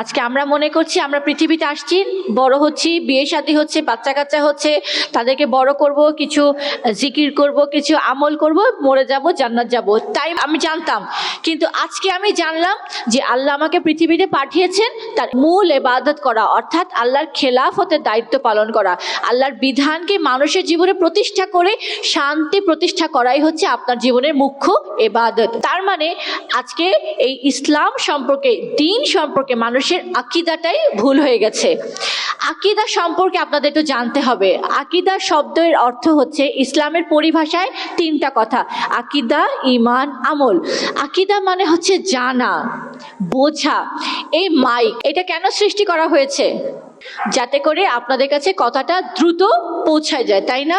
আজকে আমরা মনে করছি আমরা পৃথিবীতে আসছি, বড় হচ্ছি, বিয়ে শাদী হচ্ছে, বাচ্চা কাচ্চা হচ্ছে, তাদেরকে বড় করব, কিছু জিকির করব, কিছু আমল করব, মরে যাব, জান্নাত যাব। তাই আমি জানতাম, কিন্তু আজকে আমি জানলাম যে আল্লাহ আমাকে পৃথিবীতে পাঠিয়েছেন তার মূল এবাদত করা, অর্থাৎ আল্লাহর খেলাফতের দায়িত্ব পালন করা। আল্লাহর বিধানকে মানুষের জীবনে প্রতিষ্ঠা করে শান্তি প্রতিষ্ঠা করাই হচ্ছে আপনার জীবনের মুখ্য এবাদত তার মানে আজকে এই ইসলাম সম্পর্কে, দিন সম্পর্কে মানুষের আকিদাটাই ভুল হয়ে গেছে। আকিদা সম্পর্কে আপনাদের একটু জানতে হবে। আকিদা শব্দের অর্থ হচ্ছে ইসলামের পরিভাষায় তিনটা কথা, আকিদা ইমান আমল। আকিদা মানে হচ্ছে জানা, বোঝা। এই মাইক, এটা কেন সৃষ্টি করা হয়েছে? যাতে করে আপনাদের কাছে কথাটা দ্রুত পৌঁছায় যায়, তাই না?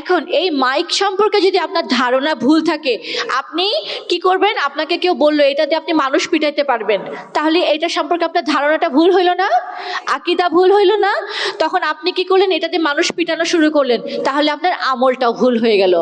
এখন এই মাইক সম্পর্কে যদি আপনার ধারণা ভুল থাকে, আপনি কি করবেন? আপনাকে কেউ বলল, এটাতে আপনি মানুষ পিটাইতে পারবেন। তাহলে এটা সম্পর্কে আপনার ধারণাটা ভুল হইল না? আকিদা ভুল হইল না? তখন আপনি কি করলেন? এটাতে মানুষ পিটানো শুরু করলেন। তাহলে আপনার আমলটাও ভুল হয়ে গেল।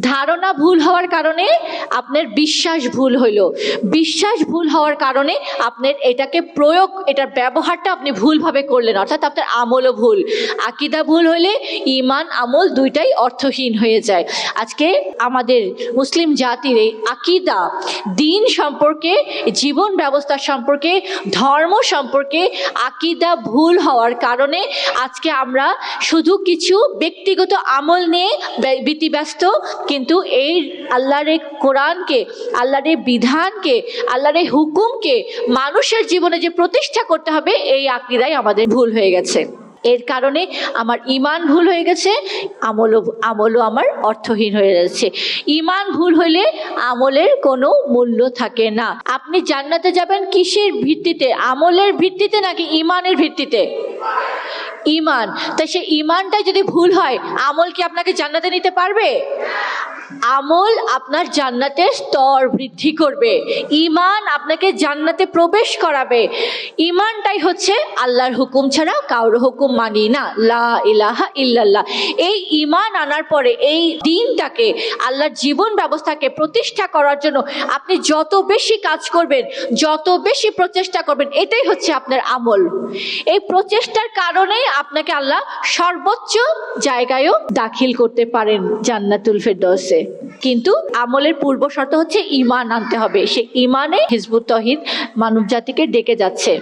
ধারণা ভুল হওয়ার কারণে আপনার বিশ্বাস ভুল হইল। বিশ্বাস ভুল হওয়ার কারণে আপনার এটাকে প্রয়োগ, এটার ব্যবহারটা আপনি ভুলভাবে করলেন, অর্থাৎ আপনার আমলও ভুল। আকিদা ভুল হলে ইমান আমল দুইটাই অর্থহীন হয়ে যায়। আজকে আমাদের মুসলিম জাতির এই আকিদা, দিন সম্পর্কে, জীবন ব্যবস্থা সম্পর্কে, ধর্ম সম্পর্কে আকিদা ভুল হওয়ার কারণে আজকে আমরা শুধু কিছু ব্যক্তিগত আমল নিয়ে ব্য- ব্যতিব্যস্ত কিন্তু এই আল্লাহর এই কোরআনকে, আল্লাহর এই বিধানকে, আল্লাহর এই হুকুমকে মানুষের জীবনে যে প্রতিষ্ঠা করতে হবে, এই আকিদাই আমাদের ভুল হয়ে গেছে। এর কারণে আমার ইমান ভুল হয়ে গেছে, আমলও আমলও আমার অর্থহীন হয়ে যাচ্ছে। ইমান ভুল হলে আমলের কোনো মূল্য থাকে না। আপনি জান্নাতে যাবেন কিসের ভিত্তিতে? আমলের ভিত্তিতে নাকি ইমানের ভিত্তিতে? ইমান। তাই সে ইমানটাই যদি ভুল হয়, আমল কি আপনাকে জান্নাতে নিতে পারবে? আমল আপনার জান্নাতের স্তর বৃদ্ধি করবে। ইমান আপনাকে জান্নাতে প্রবেশ করাবে। ইমানটাই হচ্ছে আল্লাহর হুকুম ছাড়া কারও হুকুম মানি না। লা ইলাহা ইল্লাল্লাহ। এই ইমান আনার পরে এই দিনটাকে, আল্লাহর জীবন ব্যবস্থাকে প্রতিষ্ঠা করার জন্য আপনি যত বেশি কাজ করবেন, যত বেশি প্রচেষ্টা করবেন, এটাই হচ্ছে আপনার আমল। এই প্রচেষ্টার কারণেই আপনাকে আল্লাহ সর্বোচ্চ জায়গায়ও দাখিল করতে পারেন জান্নাতুল ফেরদৌসে। কিন্তু আমলের পূর্ব শর্ত হচ্ছে ইমান আনতে হবে। সে ইমানে হিজবুত তহিদ মানব জাতিকে ডেকে যাচ্ছে।